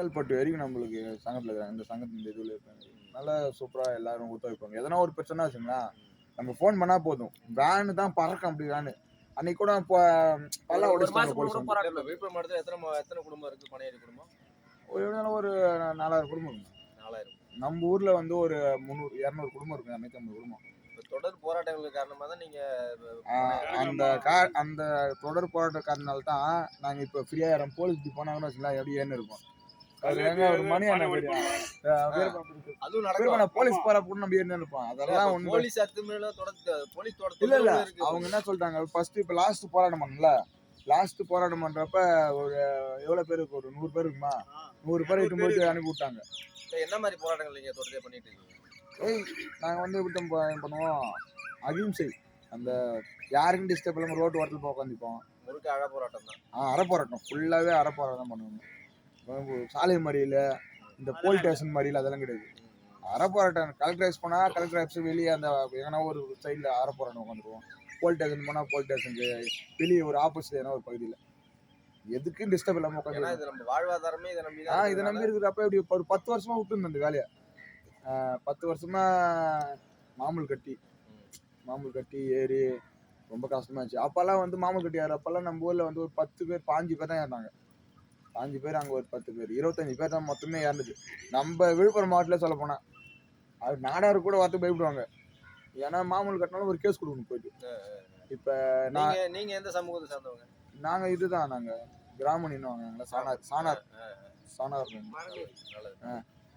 செங்கல்பட்டு வரைக்கும் நம்மளுக்கு சங்கத்தில் இருக்காங்க. இந்த சங்கத்தின் இந்த இதுல இருக்காங்க. நல்லா சூப்பராக எல்லாரும் ஒத்துழைப்பாங்க எதனா ஒரு பிரச்சனை வச்சுங்களா நம்ம ஃபோன் பண்ணா போதும். வேனு தான் பறக்கும் அப்படி வேனு அன்னைக்கு கூட இப்போ இப்ப விழுப்புரம் எத்தனை எத்தனை குடும்பம் இருக்கு? பனையேறி குடும்பம்? ஒரு நாலாயிரம் குடும்பம். நாலாயிரம். நம்ம ஊர்ல வந்து ஒரு முந்நூறு இரநூறு குடும்பம் இருக்கு. இரநூத்தி ஐம்பது குடும்பம். தொடர் போராட்டங்களுக்கு காரணமா தான் நீங்க ஆஹ் அந்த கா அந்த தொடர் போராட்ட காரணனால தான் நாங்கள் இப்போ ஃப்ரீயாக போலீஸ் போனாங்கன்னு வச்சுக்கலாம் எப்படி ஏன்னு எங்க ஒரு மணி என்ன அதுவும் நடக்கும். போலீஸ் போற நம்ம ஏன்னு இருப்போம் அதெல்லாம் போலீஸ் அத்துமீறல தொடர்ந்து போலீஸ் இல்ல இல்ல. தொடர்ந்து அவங்க என்ன சொல்லிட்டாங்க ஃபர்ஸ்ட் இப்போ லாஸ்ட் போராட்டம் பண்ணல லாஸ்ட் போராட்டம் பண்றப்ப ஒரு எவ்வளவு பேர் இருக்கு? ஒரு நூறு பேர் இருக்குமா? நூறு பேர் இட்டு போயிட்டு அனுப்பி விட்டாங்க என்ன மாதிரி போராட்டங்கள் நீங்க தொடர்ந்து பண்ணிட்டு இருக்கீங்க? ஏய் நாங்க வந்து ப- பண்ணுவோம்? அகிம்சை. அந்த யாருக்கும் டிஸ்டர்ப் இல்லாம ரோட்டு ஓரத்தில் போய் உட்காந்துப்போம் முழுக்க அழ போராட்டம் தான். ஆ அரை போராட்டம் ஃபுல்லாவே அரை போராட்டம் பண்ணுவோம். சாலை மறியல இந்த போலீஸ் ஸ்டேஷன் மறியல் அதெல்லாம் கிடையாது. அரை போராட்டம். கலெக்டர் ஆஃபீஸ் போனா கலெக்டர் ஆஃபீஸ் வெளியே அந்த எங்கன்னா ஒரு சைடில் அரை போராட்டம் உட்காந்துருவோம். போலீஸ் ஸ்டேஷன் போனா போலீஸ் ஸ்டேஷனுக்கு வெளியே ஒரு ஆப்போசிட் எதனா ஒரு பகுதியில். எதுக்கும் டிஸ்டர்ப் இல்லாம ஏன்னா உட்காந்து இது நம்ம வாழ்வாதாரமே இதை நம்பி ஆ இதை நம்பி இருக்கிறப்ப இப்படி ஒரு பத்து வருஷமா விட்டுருந்தேன் அந்த வேலையை. பத்து வருஷமா மாமூல் கட்டி. மாமூல் கட்டி ஏறி ரொம்ப கஷ்டமா இருந்துச்சு. அப்பெல்லாம் வந்து மாமூல் கட்டி அப்பெல்லாம் நம்ம ஊர்ல வந்து ஒரு பத்து பேர் பாஞ்சு பேர் தான் ஏறினாங்க. பாஞ்சு பேர் அங்க ஒரு பத்து பேர். இருபத்தஞ்சு பேர் தான் மொத்தமே இறந்துச்சு. நம்ம விழுப்புரம் மாவட்டத்தில் சொல்ல போனா அது நாடார் கூட வரத்து பயப்படுவாங்க. ஏன்னா மாமூல் கட்டினாலும் ஒரு கேஸ் கொடுக்கணும் போயிட்டு. இப்ப நான் நீங்க நீங்க எந்த சமூகத்தை சார்ந்தவங்க? நாங்க இதுதான் நாங்க கிராமம் நின்னுவாங்க சாணார். சாணார் சாணார் நல்லது.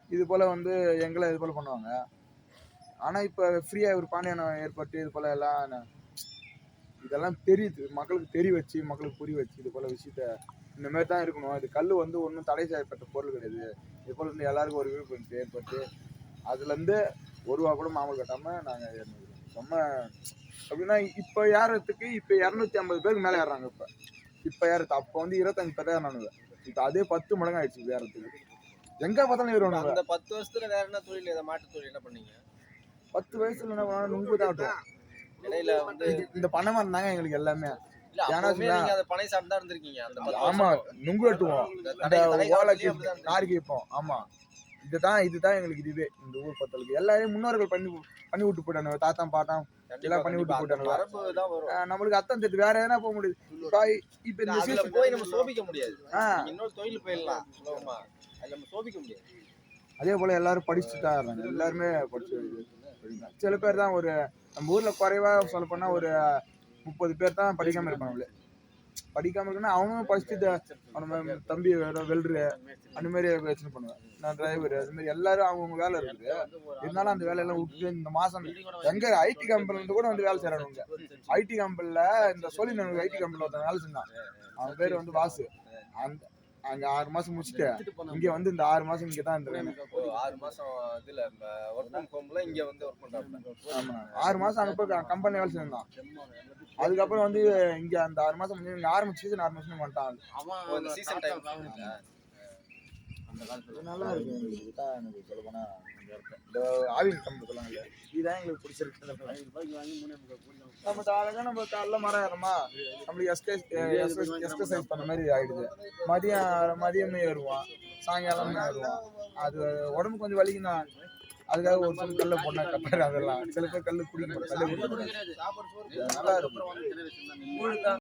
இது போல வந்து எங்களை இது போல பண்ணுவாங்க. ஆனா இப்ப ஃப்ரீயா ஒரு பாண்டியனம் ஏற்பட்டு இது போல எல்லாம் இதெல்லாம் தெரியுது. மக்களுக்கு தெரிய வச்சு மக்களுக்கு புரிய வச்சு இது போல விஷயத்த இந்த மாதிரி தான் இருக்கணும் இது கல் வந்து ஒன்றும் தடை செய்யப்பட்ட பொருள் கிடையாது. இது போல வந்து எல்லாருக்கும் ஒரு விழிப்புணர்வு ஏற்பட்டு அதுல இருந்து ஒரு ரூபா கூட மாமல் கட்டாம நாங்க ஏறினோம் ரொம்ப அப்படின்னா இப்ப ஏறதுக்கு இப்ப இரநூத்தி ஐம்பது பேருக்கு மேல ஏறுறாங்க இப்ப. இப்ப ஏறது அப்ப வந்து இருபத்தஞ்சு பேர் ஏறினானுங்க இப்ப அதே பத்து மடங்கு ஆயிடுச்சு இப்ப ஏறதுக்கு எங்க பார்த்தாலும் ஏறுவானுங்க அந்த பத்து வருஷத்துல வேற என்ன தொழில் இதை மாட்டு தொழில் என்ன பண்ணீங்க? பத்து வயசுல என்ன பண்ணா நுங்கு தான். இடையில வந்து இந்த பணமா இருந்தாங்க எங்களுக்கு எல்லாமே. பனை சாப்பிட்டு இருந்திருக்கீங்க ஆமா. நுங்கு வெட்டுவோம் ஆமா. இதுதான் இதுதான் எங்களுக்கு இதுவே இந்த ஊர் பத்தலுக்கு. எல்லாரையும் முன்னோர்கள் பண்ணி பண்ணி விட்டு போயிட்டாங்க தாத்தா பாட்டம் எல்லாம் பண்ணி விட்டு அஹ் நம்மளுக்கு அத்தம் தெரியுது. வேற எதனா போக முடியுது. இப்ப இப்ப இந்த அதுல சீசன் போய் நம்ம சோபிக்க முடியாது. ஆ, நீங்க இன்னொரு தொழில் போயிடலாம். சுலபமா அதுல நம்ம சோபிக்க முடியாது. அதே போல எல்லாரும் படிச்சுட்டு எல்லாருமே படிச்சு. சில பேர் தான் ஒரு நம்ம ஊர்ல குறைவா சொல்ல போனா ஒரு முப்பது பேர் தான் படிக்காம இருப்பாங்க படிக்காம இருக்குன்னா அவனும் படிச்சுட்டு தம்பி வெல்ரு அந்த மாதிரி பிரச்சனை பண்ணுவேன். நான் டிரைவர் அது மாதிரி எல்லாரும் அவங்கவுங்க வேலை இருக்குது. இருந்தாலும் அந்த வேலையெல்லாம் விட்டுட்டு இந்த மாசம் எங்க ஐடி கம்பெனில இருந்து கூட வந்து வேலை செய்கிறானுங்க ஐடி கம்பெனில இந்த சொல்லி ஐடி கம்பெனில ஒருத்தன் வேலை செஞ்சான். அவன் பேர் வந்து வாசு. அந்த அங்க ஆறு மாசம் முடிச்சுட்டு இங்க வந்து இந்த ஆறு மாசம் இங்க தான் ஒரு ஆறு மாசம் இதுல ஒர்க் ஃப்ரம் ஹோம்ல இங்க வந்து ஒர்க் பண்றாங்க ஆமா. ஆறு மாசம் அங்க போய் கம்பெனி வேலை செஞ்சான் அதுக்கப்புறம் வந்து இங்க அந்த ஆறு மாசம் முடிஞ்சு ஆரம்பிச்சு சீசன் ஆறு மாசம் பண்ணிட்டான். இந்த சீசன் டைம் இது நல்லா இருக்கு இதுதான் எனக்கு சொல்ல போனா இந்த ஆவின் கம்பெனி சொல்லுவாங்கல்ல இதுதான் எங்களுக்கு பிடிச்சிருக்கு நம்ம அழகா நம்ம காலைல மரம் ஏறமா நம்மளுக்கு எக்ஸசைஸ் எக்ஸசைஸ் பண்ண மாதிரி ஆயிடுது. மதியம் மதியமே ஏறுவோம் சாயங்காலம் ஏறுவோம் அது உடம்பு கொஞ்சம் வலிக்கும் தான் அதுக்காக ஒரு சில கல்ல போனா கப்பாரு அதெல்லாம். சில பேர் கல்லு குடிக்க கல்லு. நல்லா இருக்கும்.